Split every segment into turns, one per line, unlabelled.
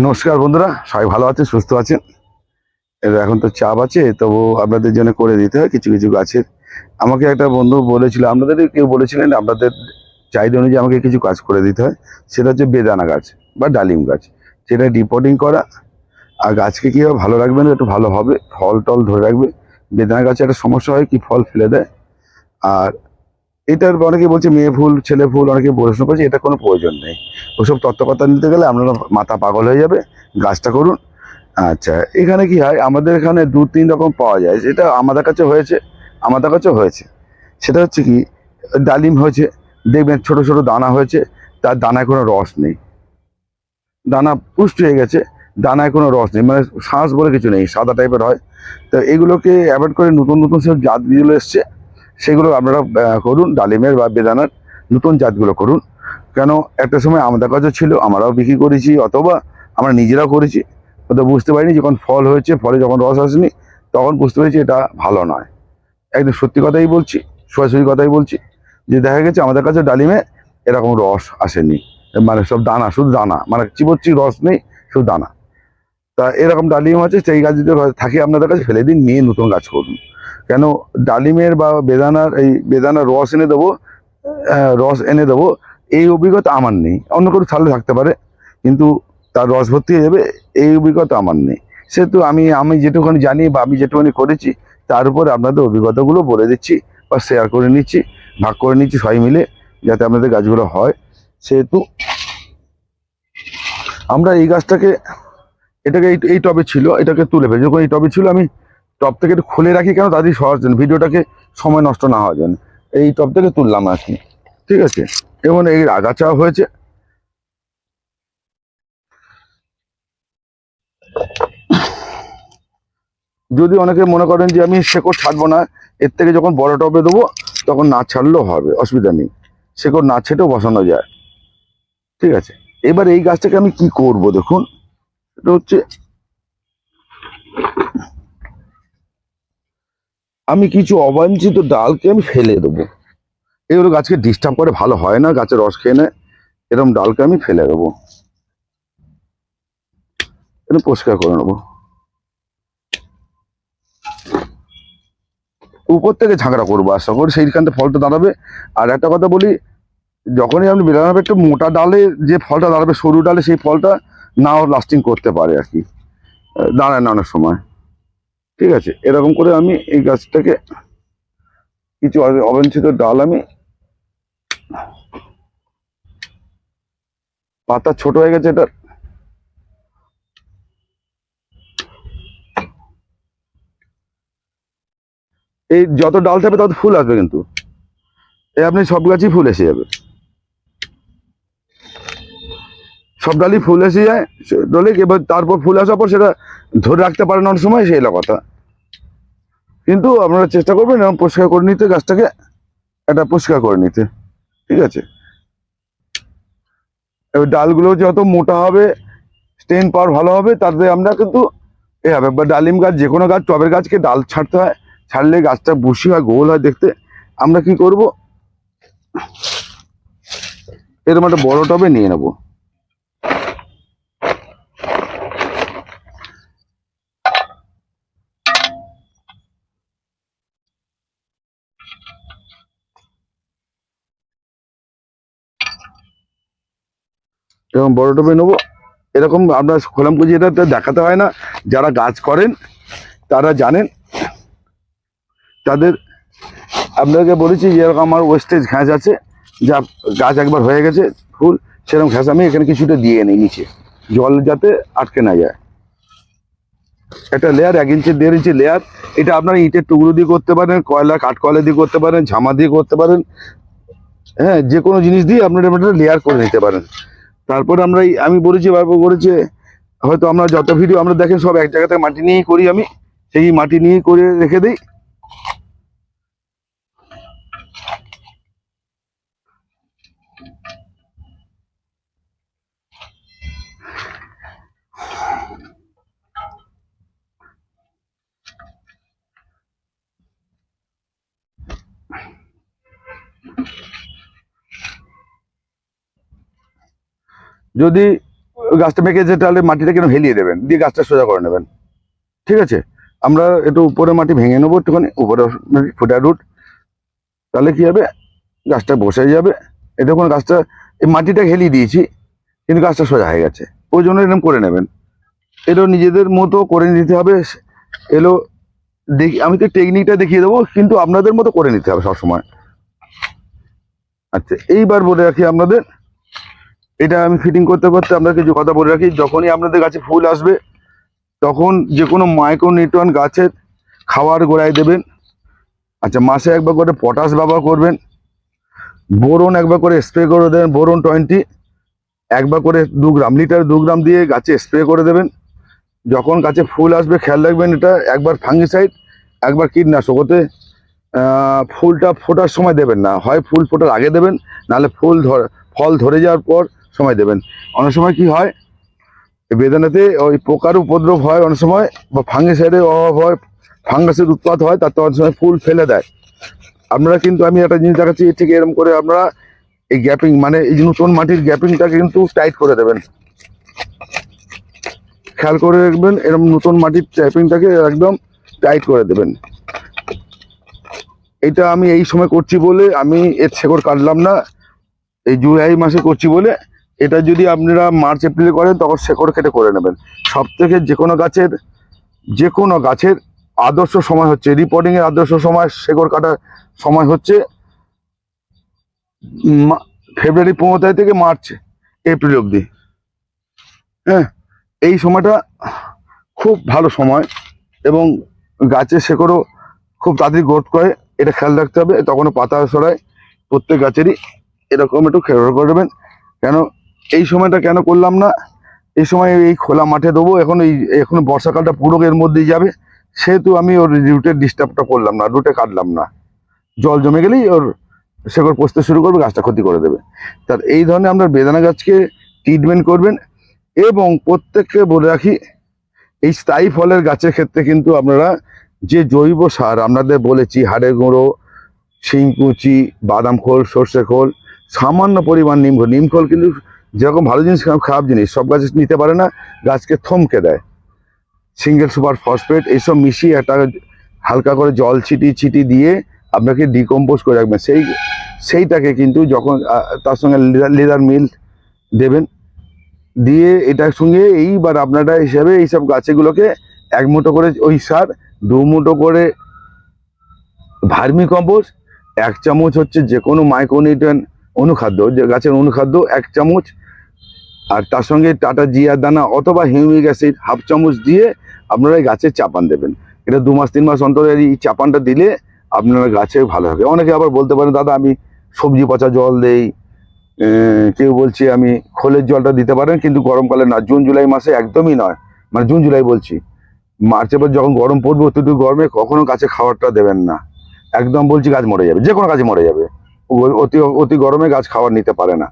নমস্কার বন্ধুরা, সবাই ভালো আছেন, সুস্থ আছেন? এখন তো চাপ আছে, তবু আপনাদের জন্য করে দিতে হয়, কিছু কিছু গাছের। আমাকে একটা বন্ধু বলেছিল, আপনাদের কেউ বলেছিলেন আপনাদের চাহিদা অনুযায়ী আমাকে কিছু কাজ করে দিতে হয়, সেটা হচ্ছে বেদানা গাছ বা ডালিম গাছ। সেটা রিপোর্টিং করা, আর গাছকে কীভাবে ভালো রাখবেন একটু ভালো হবে, ফল টল ধরে রাখবে। বেদানা গাছে একটা সমস্যা হয় কি, ফল ফেলে দেয়, আর এটার অনেকে বলছে মেয়ে ফুল ছেলে ফুল অনেকে প্রশ্ন করছে, এটা কোনো প্রয়োজন নেই। ওসব তত্ত্বকথা নিতে গেলে আপনারা মাথা পাগল হয়ে যাবে, গাছটা করুন। আচ্ছা এখানে কি হয়? আমাদের এখানে দু, তিন রকম পাওয়া যায়। যেটা আমাদের কাছে হয়েছে, আমাদের কাছেও হয়েছে। সেটা হচ্ছে কি, ডালিম হয়েছে, দেখবেন ছোট ছোট দানা হয়েছে, তার দানায় কোনো রস নেই। দানা পুষ্ট হয়ে গেছে, দানায় কোনো রস নেই মানে শ্বাস বলে কিছু নেই, সাদা টাইপের হয়। তো এগুলোকে অ্যাভয়েড করে নতুন নতুন সব জাতগুলো এসছে। সেগুলো আপনারা করুন, ডালিমের বা বেদানার নতুন জাতগুলো করুন। কেন, একটা সময় আমাদের কাছেও ছিল, আমরাও বিক্রি করেছি, অথবা আমরা নিজেরাও করেছি তো বুঝতে পারিনি, যখন ফল হয়েছে, ফলে যখন রস আসেনি, তখন বুঝতে পেরেছি এটা ভালো নয়। একদম সত্যি কথাই বলছি, সরাসরি কথাই বলছি, যে দেখা গেছে আমাদের কাছে ডালিমে এরকম রস আসেনি। মানে সব দানা, শুধু দানা মানে চিবচ্ছি রস নেই, শুধু দানা। তা এরকম ডালিম আছে, সেই গাছ যদি থাকে আপনাদের কাছে, ফেলে দিন, নিয়ে নতুন গাছ করুন। কেন ডালিমের বা বেদানার এই বেদানার রস এনে দেবো রস এনে দেবো, এই অভিজ্ঞতা আমার নেই। অন্য কোনো থালে থাকতে পারে, কিন্তু তার রস ভর্তি হয়ে যাবে, এই অভিজ্ঞতা আমার নেই। সেহেতু আমি আমি যেটুখানি জানি বা আমি যেটুখানি করেছি, তার উপরে আপনাদের অভিজ্ঞতাগুলো বলে দিচ্ছি বা শেয়ার করে নিচ্ছি, ভাগ করে নিচ্ছি সবাই মিলে, যাতে আপনাদের গাছগুলো হয়। সেহেতু আমরা এই গাছটাকে, এটাকে এই এই টবে ছিল, এটাকে তুলে ফেলি যখন এই টবে ছিল, আমি টব থেকে একটু খুলে রাখি কেন? তাদের সহজ জন্য ভিডিওটাকে সময় নষ্ট না হওয়ার জন্য। এই টব থেকে তুললাম আর কি। ঠিক আছে? এবং এই আগাছাও হয়েছে। যদি অনেকে মনে করেন যে আমি শেকড় ছাড়বো না, এর থেকে যখন বড় টবে দেবো, তখন না ছাড়লেও হবে, অসুবিধা নেই। শেকড় না ছেটেও বসানো যায়। ঠিক আছে? এবার এই গাছটাকে আমি কি করব দেখুন? এটা হচ্ছে আমি কিছু অবাঞ্ছিত ডালকে আমি ফেলে দেবো। এগুলো গাছকে ডিস্টার্ব করে ভালো হয় না গাছের রস খেয়ে নেয় এরকম ডালকে আমি ফেলে দেবো। পরিষ্কার করে নেব। উপর থেকে ঝাঁকড়া করব, আশা করি সেইখান থেকে ফলটা দাঁড়াবে। আর একটা কথা বলি, যখনই আপনি বেদানা একটু মোটা ডালে যে ফলটা দাঁড়াবে, সরু ডালে সেই ফলটা নাও লাস্টিং করতে পারে আর কি। দাঁড়ায় না অনেক সময়। ঠিক আছে? এরকম করে আমি এই গাছটাকে কিছু অবাঞ্ছিত ডাল আমি পাতা ছোট হয়ে গেছে এটা এই যত ডাল থাকবে তত ফুল আসবে কিন্তু। এই আপনি সব গাছই ফুল এসে যাবে। সব ডালই ফুল এসে যায় ডলে এবার তারপর ফুল আসার পর সেটা ধরে রাখতে পারেন অনেক সময়, সেই কথা। কিন্তু আপনারা চেষ্টা করবেন এরকম পরিষ্কার করে নিতে, গাছটাকে এটা পরিষ্কার করে নিতে। ঠিক আছে? এবার ডালগুলো যত মোটা হবে স্টেন পাওয়ার ভালো হবে তাতে আমরা কিন্তু এ হবে। বা ডালিম গাছ, যে কোনো গাছ, টবের গাছকে ডাল ছাড়তে হয়। ছাড়লে গাছটা বুশি হয়, গোল হয় দেখতে। আমরা কি করব? এরকম একটা বড় টবে নিয়ে নেব। এরকম বড় টবে নেব, এরকম আপনার খোলাম কুচি, এটা দেখাতে হয় না। যারা গাছ করেন, তারা জানেন। তাদের আপনাকে বলেছি যে এরকম আমার ওয়েস্টেজ ঘাস আছে, যা গাছ একবার হয়ে গেছে, ফুল, সেরকম ঘাস আমি এখানে কিছুটা দিয়ে নিই নিচে। জল যাতে আটকে না যায়। একটা লেয়ার এক ইঞ্চি দেড় ইঞ্চি লেয়ার এটা আপনারা ইটের টুকরো দিয়ে করতে পারেন, কয়লা কাঠ কয়লা দিয়ে করতে পারেন, ঝামা দিয়ে করতে পারেন। হ্যাঁ যে কোনো জিনিস দিয়ে আপনারা লেয়ার করে নিতে পারেন। তারপর আমরা আমি বলেছি, বারবার করেছে, হয়তো আমরা যত ভিডিও আমরা দেখেন সব এক জায়গাতে মাটি নিয়েই করি আমি। সেই মাটি নিয়েই করে রেখে দিই। যদি গাছটা মেখে যায় তাহলে মাটিটা কেন হেলিয়ে দেবেন? দিয়ে গাছটা সোজা করে নেবেন। ঠিক আছে? আমরা একটু উপরে মাটি ভেঙে নেব একটুখানি, উপরে ফুটা রুট। তাহলে কি হবে? গাছটা বসে যাবে। এটা কোনো গাছটা, এই মাটিটা হেলিয়ে দিয়েছি, কিন্তু গাছটা সোজা হয়ে গেছে। ওই জন্য এরকম করে নেবেন। এলো নিজেদের মতো করে নিতে হবে। এলো, দেখি, আমি তো টেকনিকটা দেখিয়ে দেবো, কিন্তু আপনাদের মতো করে নিতে হবে সবসময়। আচ্ছা এইবার বলে রাখি আপনাদের এটা আমি ফিটিং করতে করতে আপনাকে কিছু কথা বলে রাখি। যখনই আপনাদের কাছে ফুল আসবে, তখন যে কোনো মাইক্রোনিউট্রন গাছের খাওয়ার গোড়ায় দেবেন। আচ্ছা মাসে একবার করে পটাশ ব্যবহার করবেন। বোরন একবার করে স্প্রে করে দেবেন, বোরন টোয়েন্টি একবার করে দু গ্রাম লিটার দু গ্রাম দিয়ে গাছে স্প্রে করে দেবেন। যখন গাছে ফুল আসবে, খেয়াল রাখবেন এটা একবার ফাঙ্গিসাইড একবার কীটনাশক। ওতে ফুলটা ফোটার সময় দেবেন না। হয় ফুল ফোটার আগে দেবেন, নাহলে ফুল ধর, ফল ধরে যাওয়ার পর সময় দেবেন। অনেক সময় কি হয় বেদানাতে ওই পোকার উপদ্রব হয় অনেক সময়, বা ফাঙ্গিসাইডের অভাব হয়, ফাঙ্গাসের উৎপাত হয়, তাতে অনেক সময় ফুল ফেলে দেয়। আপনারা কিন্তু, আমি একটা জিনিস দেখাচ্ছি, ঠিক এরকম করে আপনারা এই গ্যাপিং মানে এই নতুন মাটির গ্যাপিংটাকে কিন্তু টাইট করে দেবেন। খেয়াল করে রাখবেন এরকম নতুন মাটির ট্যাপিংটাকে একদম টাইট করে দেবেন। এটা আমি এই সময় করছি বলে আমি এর শেকড় কাটলাম না, এই জুলাই মাসে করছি বলে এটা যদি আপনারা মার্চ, এপ্রিলে করেন, তখন শেকড় কেটে করে নেবেন। সব থেকে যে কোনো গাছের, যে কোনো গাছের আদর্শ সময় হচ্ছে রিপোর্টিং এর আদর্শ সময় শেকড় কাটার সময় হচ্ছে ফেব্রুয়ারি পনেরো তারিখ থেকে মার্চ, এপ্রিল অবধি। হ্যাঁ এই সময়টা খুব ভালো সময় এবং গাছের শেকড়ও খুব তাড়াতাড়ি গ্রোথ করে, এটা খেয়াল রাখতে হবে। তখনও পাতা সরায় প্রত্যেক গাছেরই এরকম একটু খেয়াল করবেন কেন এই সময়টা কেন করলাম না? এই সময় এই খোলা মাঠে দেবো, এখন এই, এখন বর্ষাকালটা পুরো এর মধ্যেই যাবে। সেহেতু আমি ওর রুটের ডিস্টার্বটা করলাম না রুটে কাটলাম না। জল জমে গেলেই ওর শেকড় পচতে শুরু করবে, গাছটা ক্ষতি করে দেবে। তার এই ধরনের আপনার বেদানা গাছকে ট্রিটমেন্ট করবেন এবং প্রত্যেককে বলে রাখি, এই স্থায়ী ফলের গাছের ক্ষেত্রে কিন্তু আপনারা যে জৈব সার আপনাদের বলেছি, হাড়ের গুঁড়ো শিংকুচি বাদাম খোল, সর্ষে খোল, সামান্য পরিমাণ নিমখোল নিমখোল কিন্তু যেরকম ভালো জিনিস খারাপ জিনিস, সব গাছ নিতে পারে না, গাছকে থমকে দেয়। সিঙ্গেল সুপার ফসফেট এইসব মিশিয়ে একটা হালকা করে জল ছিটি ছিটি দিয়ে আপনাকে ডিকম্পোজ করে রাখবেন। সেই, সেইটাকে কিন্তু যখন তার সঙ্গে লেদার মিল দেবেন, দিয়ে এটার সঙ্গে এইবার আপনারা হিসাবে এইসব গাছেগুলোকে এক মুঠো করে ওই সার, দু মুঠো করে ভার্মি কম্পোস্ট এক চামচ হচ্ছে যে কোনো মাইক্রোনিউট্রিয়েন্ট অনুখাদ্য, যে গাছের অনুখাদ্য, এক চামচ আর তার সঙ্গে টাটা জিয়ার দানা অথবা হিউমিক অ্যাসিড হাফ চামচ দিয়ে আপনারা গাছে চাপান দেবেন। এটা দু মাস, তিন মাস অন্তর এই চাপানটা দিলে আপনারা গাছে ভালো হবে। অনেকে আবার বলতে পারেন, দাদা, আমি সবজি পচা জল দেই। কেউ বলছে, আমি খোলের জলটা দিতে পারেন, কিন্তু গরমকালে না। জুন, জুলাই মাসে একদমই নয়। মানে জুন, জুলাই বলছি। মার্চে পর যখন গরম পড়বে অতিরিক্ত গরমে কখনো গাছে খাবারটা দেবেন না। একদম বলছি গাছ মরে যাবে। যে কোনো গাছে মরে যাবে। অতি অতি গরমে গাছ খাবার নিতে পারে না।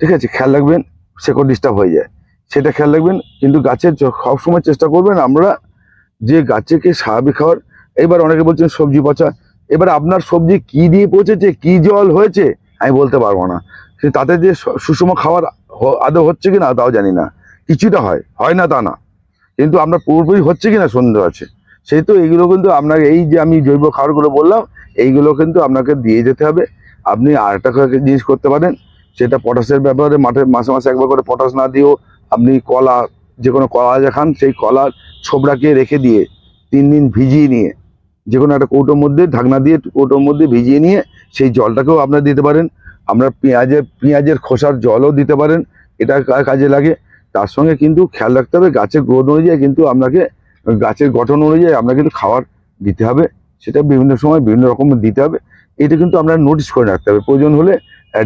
ঠিক আছে, খেয়াল রাখবেন। শেকড় ডিস্টার্ব হয়ে যায়। সেটা খেয়াল রাখবেন, কিন্তু গাছের সবসময় চেষ্টা করবেন আমরা যে গাছেকে স্বাভাবিক খাওয়ার। এবার অনেকে বলছেন সবজি পচা। এবার আপনার সবজি কি দিয়ে পচেছে, কি জল হয়েছে, আমি বলতে পারব না। তাতে যে সুষম হ- আদৌ হচ্ছে কি না তাও জানি না। কিছুটা হয় হয় না তা না। কিন্তু আপনার পুরোপুরি হচ্ছে কি না সন্দেহ আছে। সেই তো এইগুলো কিন্তু আপনাকে, এই যে আমি জৈব খাবারগুলো বললাম, এইগুলো কিন্তু আপনাকে দিয়ে যেতে হবে। আপনি আর একটা জিনিস করতে পারেন। সেটা পটাশের ব্যাপারে মাঠে, মাসে মাসে একবার করে পটাশ না দিয়েও আপনি কলা যে কোনো কলা যা খান, সেই কলার ছোবড়াকে রেখে দিয়ে তিন দিন ভিজিয়ে নিয়ে যে কোনো একটা কৌটোর মধ্যে ঢাকনা দিয়ে কৌটোর মধ্যে ভিজিয়ে নিয়ে সেই জলটাকেও আপনারা দিতে পারেন। আমরা পেঁয়াজের পেঁয়াজের খোসার জলও দিতে পারেন, এটা কাজে লাগে। তার সঙ্গে কিন্তু খেয়াল রাখতে হবে, গাছের গ্রোথ অনুযায়ী কিন্তু আপনাকে, গাছের গঠন অনুযায়ী আপনাকে কিন্তু খাবার দিতে হবে। সেটা বিভিন্ন সময় বিভিন্ন রকম দিতে হবে। এটা কিন্তু আপনারা নোটিস করে রাখতে হবে। প্রয়োজন হলে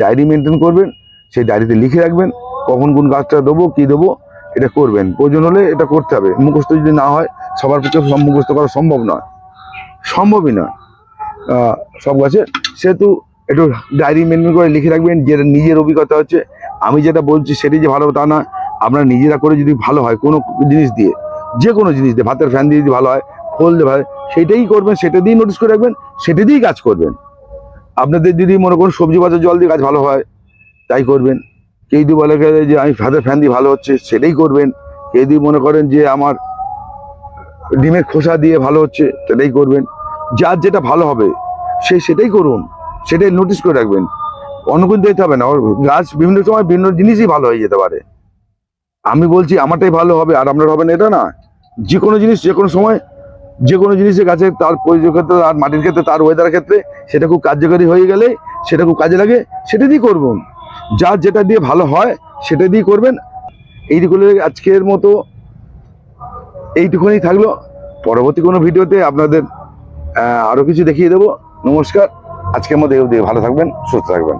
ডায়েরি মেনটেন করবেন, সেই ডায়েরিতে লিখে রাখবেন, কখন কোন গাছটা দেবো, কি দেবো, এটা করবেন। প্রয়োজন হলে এটা করতে হবে। মুখস্থ যদি না হয়, সবার পক্ষে মুখস্থ করা সম্ভব নয়। সম্ভবই নয়। সব গাছে সেহেতু একটু ডায়েরি মেনটেন করে লিখে রাখবেন, যেটা নিজের অভিজ্ঞতা হচ্ছে। আমি যেটা বলছি সেটি যে ভালো তা না আপনারা নিজেরা করে যদি ভালো হয়, কোনো জিনিস দিয়ে যে কোনো জিনিস দিয়ে, ভাতের ফ্যান দিয়ে যদি ভালো হয়, ফল দিয়ে ভালো সেইটাই করবেন, সেটা দিয়েই নোটিস করে রাখবেন, সেটা দিয়েই কাজ করবেন। আপনাদের যদি মনে করুন সবজি বাজার জল দিয়ে গাছ ভালো হয়, তাই করবেন। কেউ যদি বলে গেলে যে আমি ফাঁদে ফ্যান দিয়ে ভালো হচ্ছে, সেটাই করবেন। কেউ যদি মনে করেন যে, আমার ডিমের খোসা দিয়ে ভালো হচ্ছে, সেটাই করবেন। যার যেটা ভালো হবে, সে সেটাই করুন। সেটাই নোটিস করে রাখবেন। অন্য কোনো দিতে হবে না। গাছ বিভিন্ন সময় বিভিন্ন জিনিসই ভালো হয়ে যেতে পারে। আমি বলছি, আমারটাই ভালো হবে আর আপনার হবে না, এটা না। যে কোনো জিনিস যে কোনো সময় যে কোনো জিনিসের গাছে তার প্রয়োজন ক্ষেত্রে আর মাটির ক্ষেত্রে তার ওয়েদারের ক্ষেত্রে সেটা খুব কার্যকারী হয়ে গেলে সেটা খুব কাজে লাগে সেটা দিয়ে করবেন যা যেটা দিয়ে ভালো হয় সেটা দিয়ে করবেন। এইটুকুনি আজকের মতো এইটুকুনি থাকল। পরবর্তী কোনো ভিডিওতে আপনাদের আহ, আরও কিছু দেখিয়ে দেবো। নমস্কার। আজকের অবধি। ভালো থাকবেন সুস্থ থাকবেন।